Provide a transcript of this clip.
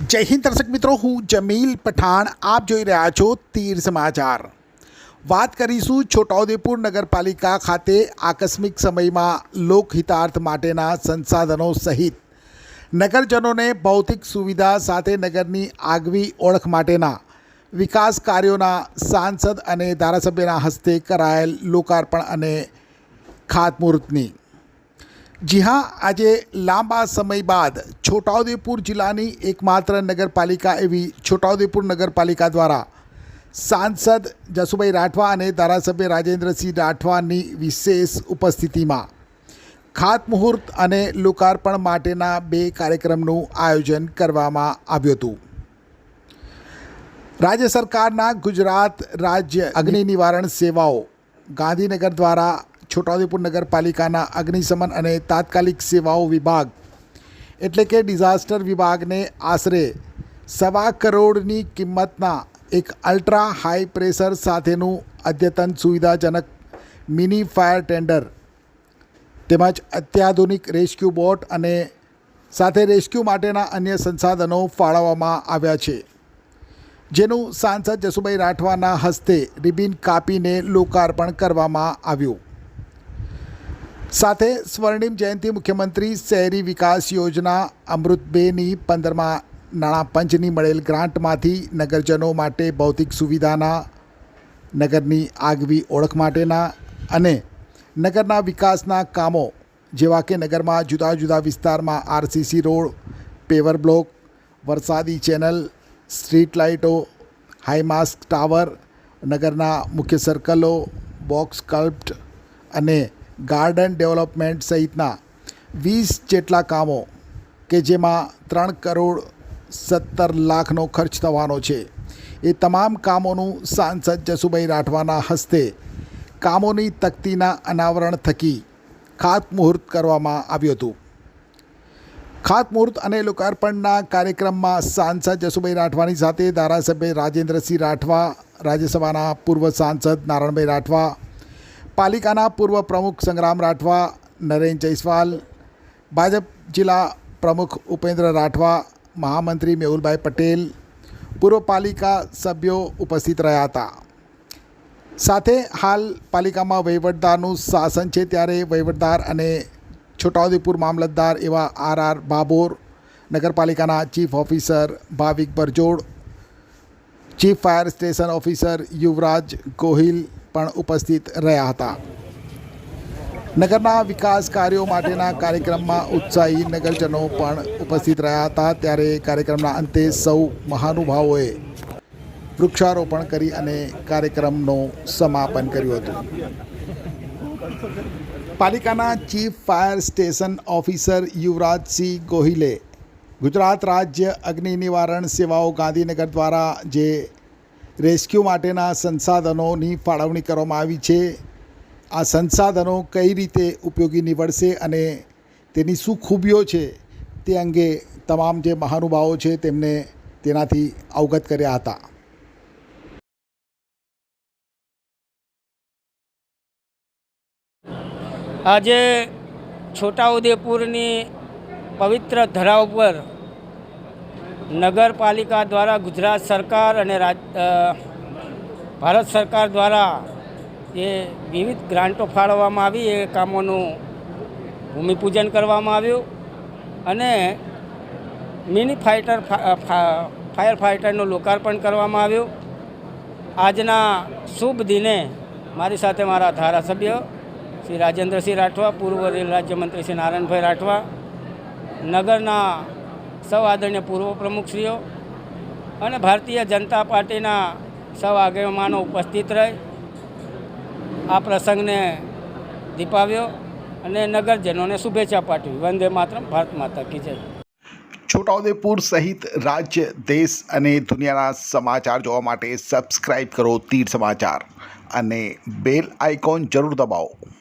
જય હિન્દ દર્શક મિત્રો, હું જમીલ પઠાણ. આપ જોઈ રહ્યા છો તીર સમાચાર. વાત કરીશું છોટાઉદેપુર નગરપાલિકા ખાતે આકસ્મિક સમયમાં લોકહિતાર્થ માટેના સંસાધનો સહિત. નગરજનોને ભૌતિક સુવિધા સાથે નગરની આગવી ઓળખ માટેના વિકાસ કાર્યોના સાંસદ અને ધારાસભ્યના હસ્તે કરાયેલ લોકાર્પણ અને ખાતમુહૂર્તની જી હા, આજે લાંબા સમય બાદ છોટાઉદેપુર જિલ્લાની એકમાત્ર નગરપાલિકા એવી છોટાઉદેપુર નગરપાલિકા દ્વારા સાંસદ જસુભાઈ રાઠવા અને ધારાસભ્ય રાજેન્દ્રસિંહ રાઠવાની વિશેષ ઉપસ્થિતિમાં ખાતમુહૂર્ત અને લોકાર્પણ માટેના બે કાર્યક્રમનું આયોજન કરવામાં આવ્યું હતું. રાજ્ય સરકારના ગુજરાત રાજ્ય અગ્નિ નિવારણ સેવાઓ ગાંધીનગર દ્વારા છોટાઉદેપુર નગરપાલિકાના અગ્નિશમન અને તાત્કાલિક સેવાઓ વિભાગ, એટલે કે ડિઝાસ્ટર વિભાગને આશરે સવા કરોડની કિંમતના એક અલ્ટ્રા હાઈ પ્રેશર સાથેનું અદ્યતન સુવિધાજનક મિની ફાયર ટેન્ડર, તેમજ અત્યાધુનિક રેસ્ક્યુ બોટ અને સાથે રેસ્ક્યુ માટેના અન્ય સંસાધનો ફાળવવામાં આવ્યા છે. જેનું સાંસદ જસુભાઈ રાઠવાના હસ્તે રિબિન કાપીને લોકાર્પણ કરવામાં આવ્યું. સાથે સ્વર્ણિમ જયંતિ મુખ્યમંત્રી શહેરી વિકાસ યોજના અમૃત બેની પંદરમાં નાણાં પંચની મળેલ ગ્રાન્ટમાંથી નગરજનો માટે ભૌતિક સુવિધાના, નગરની આગવી ઓળખ માટેના અને નગરના વિકાસના કામો જેવા કે નગરમાં જુદા જુદા વિસ્તારમાં આરસીસી રોડ, પેવર બ્લોક, વરસાદી ચેનલ, સ્ટ્રીટ લાઇટો હાઈમાસ્ક ટાવર, નગરના મુખ્ય સર્કલો, બોક્સ કલ્પ્ટ અને ગાર્ડન ડેવલપમેન્ટ સહિતના વીસ જેટલા કામો કે જેમાં ત્રણ કરોડ સત્તર લાખનો ખર્ચ થવાનો છે. એ તમામ કામોનું સાંસદ જસુભાઈ રાઠવાના હસ્તે કામોની તકતીના અનાવરણ થકી ખાતમુહૂર્ત કરવામાં આવ્યું હતું. ખાતમુહૂર્ત અને લોકાર્પણના કાર્યક્રમમાં સાંસદ જસુભાઈ રાઠવાની સાથે ધારાસભ્ય રાજેન્દ્રસિંહ રાઠવા, રાજ્યસભાના પૂર્વ સાંસદ નારાયણભાઈ રાઠવા પાલિકાના પૂર્વ પ્રમુખ સંગ્રામ રાઠવા નરેન જયસ્વાલ ભાજપ જિલ્લા પ્રમુખ ઉપેન્દ્ર રાઠવા મહામંત્રી મેહુલભાઈ પટેલ પૂર્વ પાલિકા સભ્યો ઉપસ્થિત રહ્યા હતા સાથે હાલ પાલિકામાં વહીવટદારનું શાસન છે ત્યારે વહીવટદાર અને છોટાઉદેપુર મામલતદાર એવા આર આર બાબોર, નગરપાલિકાના chief officer Bhavik Barjod, chief fire station officer Yuvraj Gohil પણ ઉપસ્થિત રહ્યા હતા. નગરના વિકાસ કાર્યો માટેના કાર્યક્રમમાં ઉત્સાહી નગરજનો પણ ઉપસ્થિત રહ્યા હતા. ત્યારે કાર્યક્રમના અંતે સૌ મહાનુભાવોએ વૃક્ષારોપણ કરી અને કાર્યક્રમનું સમાપન કર્યું હતું. પાલિકાના chief fire station officer Yuvrajsinh ગોહિલે Gujarat રાજ્ય અગ્નિ નિવારણ સેવાઓ ગાંધીનગર દ્વારા જે રેસ્ક્યુ માટેના સંસાધનોની ફાળવણી કરવામાં આવી છે. આ સંસાધનો કઈ રીતે ઉપયોગી નીવડશે અને તેની શું ખૂબીઓ છે તે અંગે તમામ જે મહાનુભાવો છે તેમને તેનાથી અવગત કર્યા હતા. આજે છોટાઉદેપુરની પવિત્ર ધરા ઉપર નગરપાલિકા દ્વારા ગુજરાત સરકાર અને ભારત સરકાર દ્વારા જે વિવિધ ગ્રાન્ટો ફાળવવામાં આવી, એ કામોનું ભૂમિપૂજન કરવામાં આવ્યું અને મિની ફાઇટર ફાયર ફાઇટરનું લોકાર્પણ કરવામાં આવ્યું. આજના શુભ દિને મારી સાથે મારા ધારાસભ્ય શ્રી રાજેન્દ્રસિંહ રાઠવા, પૂર્વ રેલ રાજ્યમંત્રી શ્રી નારાયણભાઈ રાઠવા, નગરના સૌ આદરણીય પૂર્વ પ્રમુખશ્રીઓ અને ભારતીય જનતા પાર્ટીના સૌ આગેવાનો ઉપસ્થિત રહી આ પ્રસંગને દીપાવ્યો અને નગરજનોને શુભેચ્છા પાઠવી. વંદે માતરમ. ભારત માતા કી જય. છોટાઉદેપુર સહિત રાજ્ય, દેશ અને દુનિયાના સમાચાર જોવા માટે સબસ્ક્રાઇબ કરો તીર સમાચાર અને બેલ આઇકોન જરૂર દબાવો.